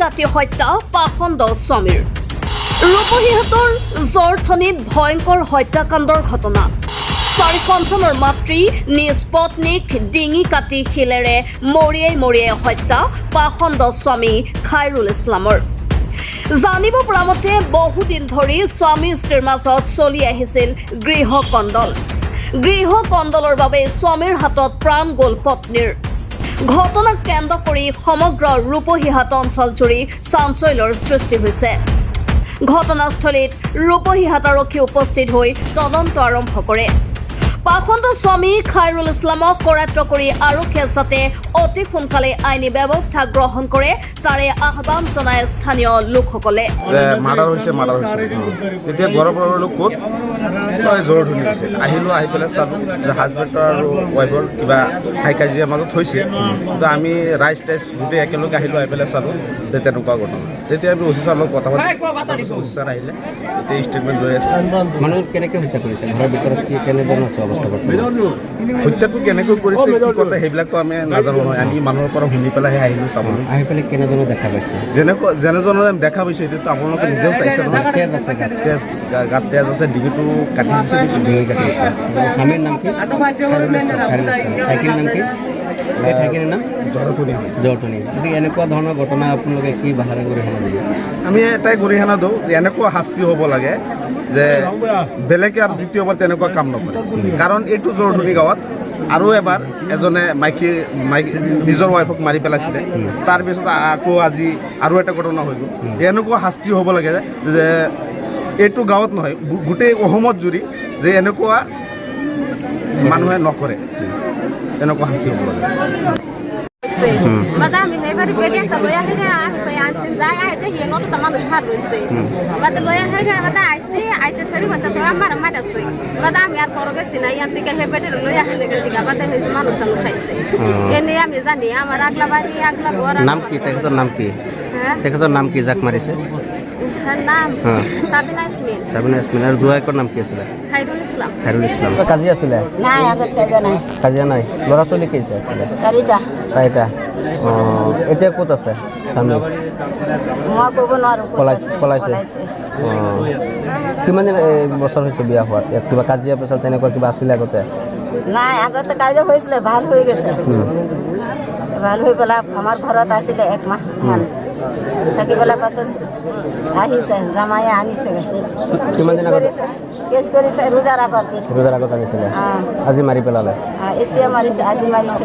কাটি হত্যা পাখণ্ড স্বামীৰ। ৰূপহীহাটৰ জৰথনীত ভয়ংকৰ হত্যাকাণ্ডৰ ঘটনা। চাৰি সন্তানৰ মাতৃ, নিজ পত্নীক ডিঙি কাটি শিলেৰে মৰিয়াই মৰিয়াই হত্যা পাখণ্ড স্বামী খাইৰুল ইছলামৰ। জানিব মতে বহুদিন ধৰি স্বামী স্ত্ৰীৰ মাজত চলি আহিছিল গৃহ কণ্ডল গৃহ বাবে স্বামীৰ হাতত প্ৰাণ গ'ল পত্নীৰ। ঘটনাক কেন্দ্ৰ কৰি সমগ্ৰ ৰূপহীহাট অঞ্চলজুৰি চাঞ্চল্যৰ সৃষ্টি হৈছে। ঘটনাস্থলীত ৰূপহীহাট আৰক্ষী উপস্থিত হৈ তদন্ত আৰম্ভ কৰে। পাখণ্ড স্বামী খাইৰুল ইছলামক কৰায়ত্ব কৰি আৰক্ষীয়ে যাতে অতি সোনকালে আইনী ব্যৱস্থা গ্ৰহণ কৰে তাৰে আহ্বান জনায় স্থানীয় লোকসকলে। মাৰ্ডাৰ হৈছে মাৰ্ডাৰ হৈছে। তেতিয়া ঘৰৰ পৰা বোলো ক'ত? ধুনি হৈছে আহিলোঁ আহি পেলাই চালোঁ যে হাজবেণ্ডৰ আৰু ৱাইফৰ কিবা হাই কাজিয়াৰ মাজত হৈছে। তো আমি ৰাইজ টাইজ গোটেই একেলগে আহিলোঁ আহি পেলাই চালোঁ যে তেনেকুৱা ঘটনা। তেতিয়া আমি অফিচাৰৰ লগত কথা পাতি অফিচাৰ আহিলে। তেতিয়া ষ্টেটমেণ্ট লৈ আছে। মানুহ কেনেকৈ হত্যা কৰিছে? ঘৰৰ ভিতৰত কি কেনেধৰণৰ আছে অৱস্থা? হত্যাটো কেনেকৈ কৰিছে কি কথা সেইবিলাকতো আমি নাজানো নহয়। আমি মানুহৰ পৰা শুনি পেলাইহে আহিলোঁ চাবলৈ। আহি পেলাই কেনেধৰণৰ দেখা পাইছে? যেনেকুৱা যেনেজনে দেখা পাইছে এইটোতো আপোনালোকে নিজেও চাইছে নহয়। তেজ আছে গাত তেজ। গাত তেজ আছে ডিঙিটো কাটি দিছে? ডিঙি কাটি আছে স্বামীৰ নাম কি? ঠাইখিনিৰ নাম কি? এই ঠাইখিনিৰ নাম? জৰথুনি হয়। জৰটনি গতিকে এনেকুৱা ধৰণৰ ঘটনা আপোনালোকে কি বাহাৰে কৰি শুনা দিব আমি এটাই গৰিহণা দিওঁ যে এনেকুৱা শাস্তি হ'ব লাগে। যে বেলেগে আৰু দ্বিতীয়বাৰ তেনেকুৱা কাম নকৰে। কাৰণ এইটো জৰধুনি গাঁৱত আৰু এবাৰ এজনে মাইকী মাইকী নিজৰ ৱাইফক মাৰি পেলাইছিলে। তাৰপিছত আকৌ আজি আৰু এটা ঘটনা হৈ গ'ল। এনেকুৱা শাস্তি হ'ব লাগে যে এইটো গাঁৱত নহয় গোটেই অসমত জুৰি যে এনেকুৱা মানুহে নকৰে। এনেকুৱা শাস্তি হ'ব লাগে। আমি হয়ে যাই আইতে হিয়ে নত মানুষ হার রইছে বাদা লয়া হয়ে? বাদা আইছে আইতে সারি কথা সব আমার মাটাছে বাদা আমি আর পর গেছি না ইয়ান থেকে হে পেটে লয়া হয়ে গেছি গা বাদা হয়ে। মানুষ তো খাইছে এনে আমি জানি আমার আগলা বাড়ি আগলা ঘর নাম কি তেখেতৰ নাম কি হ্যাঁ তেখেতৰ নাম কি যাক মাৰিছে নাম হ্যাঁ। জোৱাইকৰ নাম কি আছিলে। নাই কাজিয়া নাই। কাজিয়া নাই। ল'ৰা ছোৱালী কেইটা চাৰিটা। অঁ এতিয়া ক'ত আছে স্বামী মই ক'ব নোৱাৰোঁ পলাইছে কিমান দিন বছৰ হৈছে বিয়া হোৱাত? ইয়াত কিবা কাজিয়া পেচাল তেনেকুৱা কিবা আছিলে আগতে? নাই আগতে কাজিয়া হৈছিলে ভালো হৈ গৈছে। ভালো হৈ পেলাই আমাৰ ঘৰত আছিলে একমাহ মান। থাকি পেলাই পাছত আহিছে জামায়ে আনিছে কিমান দিন আগত? কেছ কৰিছে ৰোজাৰ আগত। ৰোজাৰ আগত আনিছিলে। আজি মাৰি পেলালে? এতিয়া মাৰিছে আজি মাৰিছে।